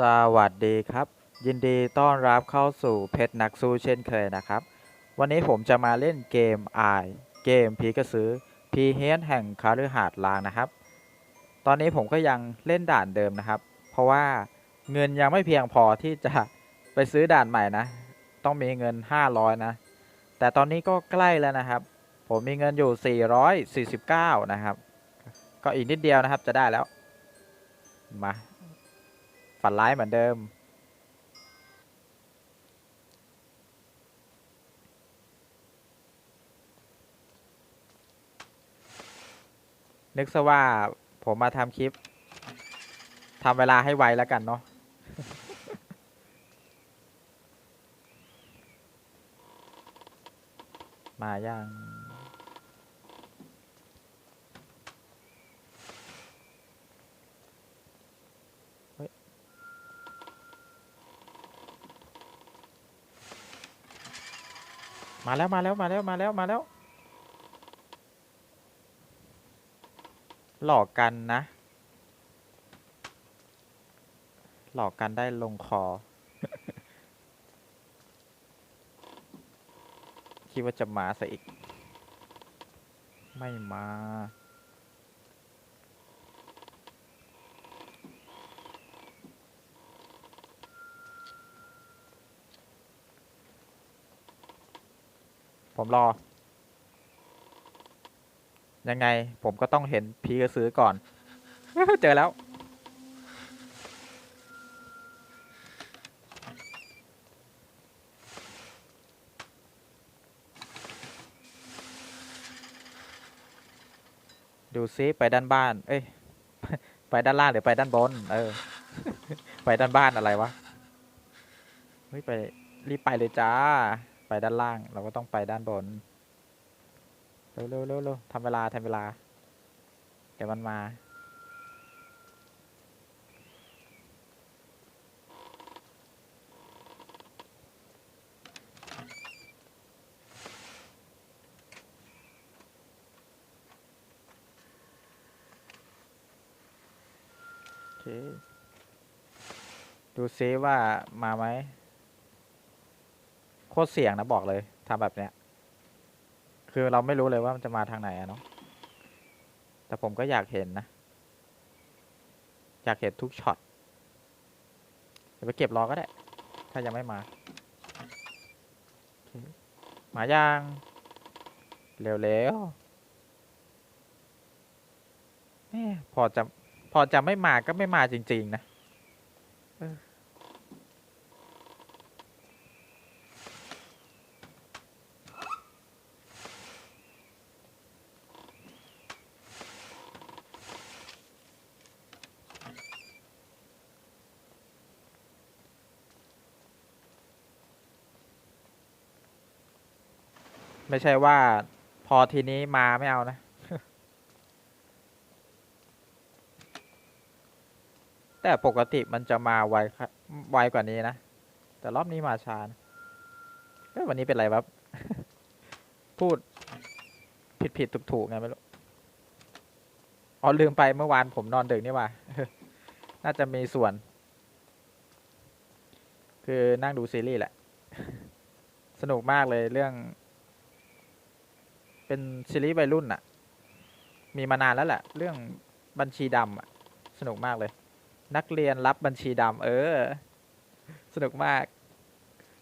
สวัสดีครับ ยินดีต้อนรับเข้าสู่เพชรนักสู้เช่นเคยนะครับ วันนี้ผมจะมาเล่นเกมอายเกมพีกระสือพีเฮนแห่งคาฤหาสน์ลางนะครับ ตอนนี้ผมก็ยังเล่นด่านเดิมนะครับ เพราะว่าเงินยังไม่เพียงพอที่จะไปซื้อด่านใหม่นะ ต้องมีเงิน 500 นะ แต่ตอนนี้ก็ใกล้แล้วนะครับ ผมมีเงินอยู่ 449 นะครับ ก็อีกนิดเดียวนะครับจะได้แล้วมา ฝันร้ายเหมือนเดิม นึกซะว่าผมมาทำคลิปทำเวลาให้ไวแล้วกันเนาะมายัง มาแล้วมาแล้วมาแล้วมาแล้วมาแล้ว หลอกกันนะ หลอกกันได้ลงคอ คิดว่าจะมาซะอีก ไม่มา ผมรอ ยังไงผมก็ต้องเห็นพีกระสือก่อน เจอแล้ว ดูซิไปด้านบ้าน เอ้ย ไปด้านล่างหรือไปด้านบน เออ ไปด้านบ้านอะไรวะ เฮ้ย ไป รีบไปเลยจ้า ไปด้านล่าง เราก็ต้องไปด้านบน เร็วเร็วเร็วเร็วทำเวลาทำเวลา เดี๋ยวมันมา โอเค ดูซิว่ามาไหม โคตรเสี่ยงนะบอกเลยทำแบบเนี้ย คือเราไม่รู้เลยว่ามันจะมาทางไหนอะเนาะแต่ผมก็อยากเห็นนะ อยากเห็นทุกช็อตเดี๋ยวไปเก็บรอก็ได้ ถ้ายังไม่มาโอเคมายังเร็วๆแหม่พอจะพอจะไม่มาก็ไม่มาจริง ๆ นะ ไม่ใช่ว่าพอทีนี้มาไม่เอานะ แต่ปกติมันจะมาไวค่ะไวกว่านี้นะ แต่รอบนี้มาช้านะเอ้วันนี้เป็นไรวะพูดผิดผิดถูกถูกไงไม่รู้อ๋อลืมไปเมื่อวานผมนอนดึกนี่ว่า น่าจะมีส่วน คือนั่งดูซีรีส์แหละ สนุกมากเลยเรื่อง เป็นซีรีส์วัยรุ่นอะมีมานานแล้วแหละ เรื่องบัญชีดำอะสนุกมากเลย นักเรียนรับบัญชีดำเออ สนุกมาก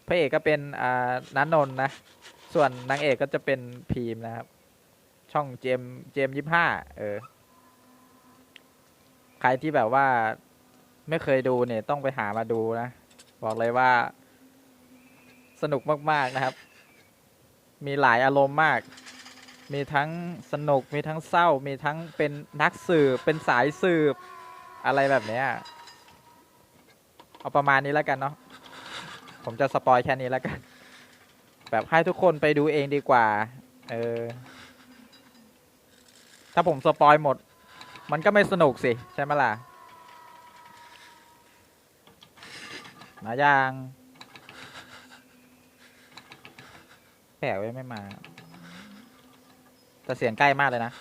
พระเอกก็เป็นอ่านันนนนะ ส่วนนางเอกก็จะเป็นพีมนะครับ ช่องเจมเจมยี่ห้าเออ ใครที่แบบว่าไม่เคยดูเนี่ยต้องไปหามาดูนะ บอกเลยว่า สนุกมาก ๆ นะครับ มีหลายอารมณ์มาก มีทั้งสนุกมีทั้งเศร้า มีทั้งเป็นนักสืบ เป็นสายสืบ อะไรแบบเนี้ยเอาประมาณนี้แล้วกันเนาะผมจะสปอยแค่นี้แล้วกัน แบบให้ทุกคนไปดูเองดีกว่า เออ ถ้าผมสปอยหมด มันก็ไม่สนุกสิใช่ไหมล่ะ มายังแปลกไว้ไม่มา แต่เสียงใกล้มากเลยนะ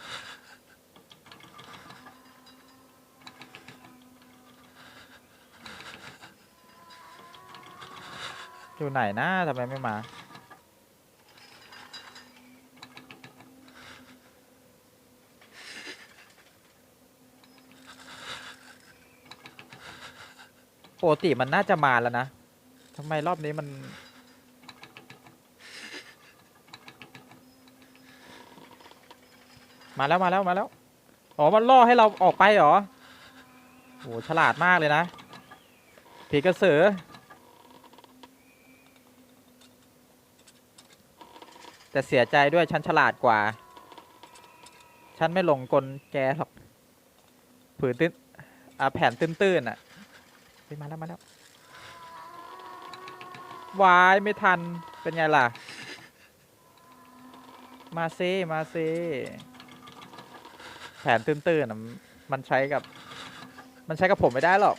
อยู่ไหนนะทำไมไม่มา ปกติมันน่าจะมาแล้วนะทำไมรอบนี้มัน มาแล้วมาแล้วมาแล้ว อ๋อ มันล่อให้เราออกไปเหรอโหฉลาดมากเลยนะ ผีกระสือ แต่เสียใจด้วยฉันฉลาดกว่า ฉันไม่หลงกลแกหรอก ผืนตื้นอ่าแผ่นตื้นๆอะเฮ้ยมาแล้วมาแล้ววายไม่ทัน เป็นไงล่ะ มาเซมาเซ นตื้นๆนะมันใช้กับ มันใช้กับผมไม่ได้หรอก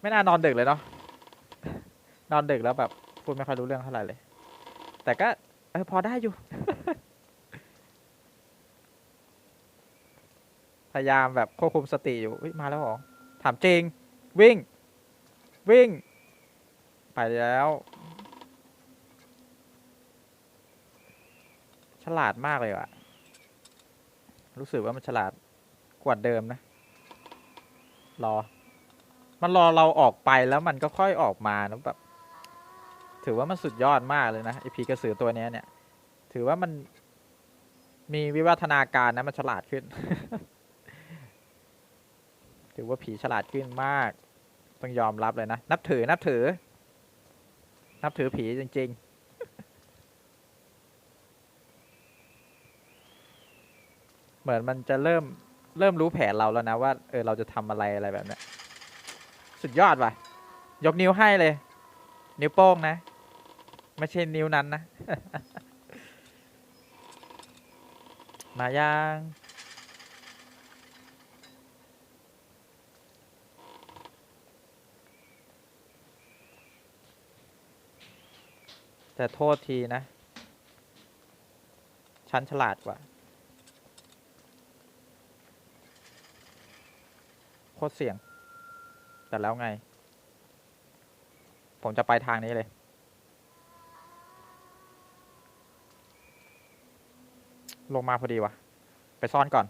ไม่น่านอนดึกเลยเนาะนอนดึกแล้วแบบพูดไม่ค่อยรู้เรื่องเท่าไหร่เลย แต่ก็เออพอได้อยู่ พยายามแบบควบคุมสติอยู่ยมาแล้วหรอ ถามจริง วิ่ง วิ่ง ไปแล้ว ฉลาดมากเลยว่ะ รู้สึกว่ามันฉลาดกว่าเดิมนะ รอ มันรอเราออกไปแล้วมันก็ค่อยออกมานะแบบ ถือว่ามันสุดยอดมากเลยนะไอพีกระสือตัวนี้เนี่ย ถือว่ามันมีวิวัฒนาการนะมันฉลาดขึ้น ถือว่าผีฉลาดขึ้นมาก ต้องยอมรับเลยนะ นับถือนับถือ นับถือผีจริง ๆ เหมือนมันจะเริ่มเริ่มรู้แผนเราแล้วนะว่าเออเราจะทำอะไรอะไรแบบเนี้ยสุดยอดว่ะ ยกนิ้วให้เลย นิ้วโป้งนะ ไม่ใช่นิ้วนั้นนะ มายังแต่โทษทีนะ ฉันฉลาดกว่า โคตรเสี่ยง แต่แล้วไง ผมจะไปทางนี้เลย ลงมาพอดีวะไปซ่อนก่อน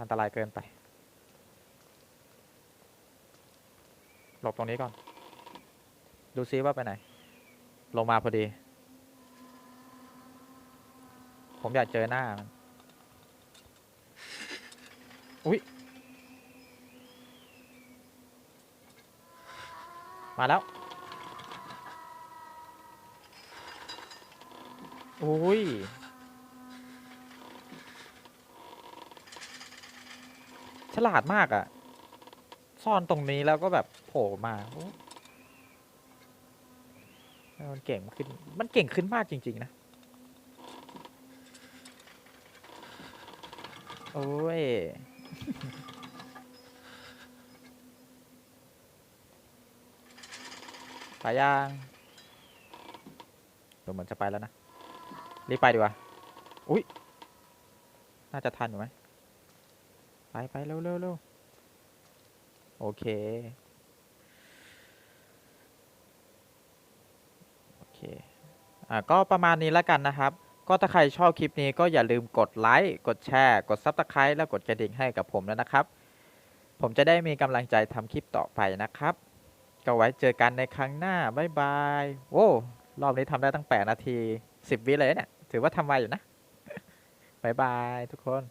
อันตรายเกินไป หลบตรงนี้ก่อน ดูซิว่าไปไหน ลงมาพอดี ผมอยากเจอหน้ามัน อุ๊ย มาแล้ว โอ้ย ฉลาดมากอะ่ะ ซ่อนตรงนี้แล้วก็แบบโผล่มามันเก่งขึ้น มันเก่งขึ้นมากจริง ๆ นะ โอ้ย ไปยังดูเหมือนจะไปแล้วนะ รีบไปดีกว่า อุ้ยน่าจะทันอยู่ไหม ไปไปเร็วเร็วเร็วโอเค โอเค อ่าก็ประมาณนี้แล้วกันนะครับ ก็ถ้าใครชอบคลิปนี้ก็อย่าลืมกดไลค์ กดแชร์ กด Subscribe แล้วกดกระดิ่งให้กับผมแล้วนะครับ ผมจะได้มีกำลังใจทำคลิปต่อไปนะครับ ก็ไว้เจอกันในครั้งหน้าบายบายโว้รอบนี้ทำได้ตั้ง 8 นาที 10 วิเลยเนี่ย ถือว่าทำไวอยู่นะบายบายทุกคน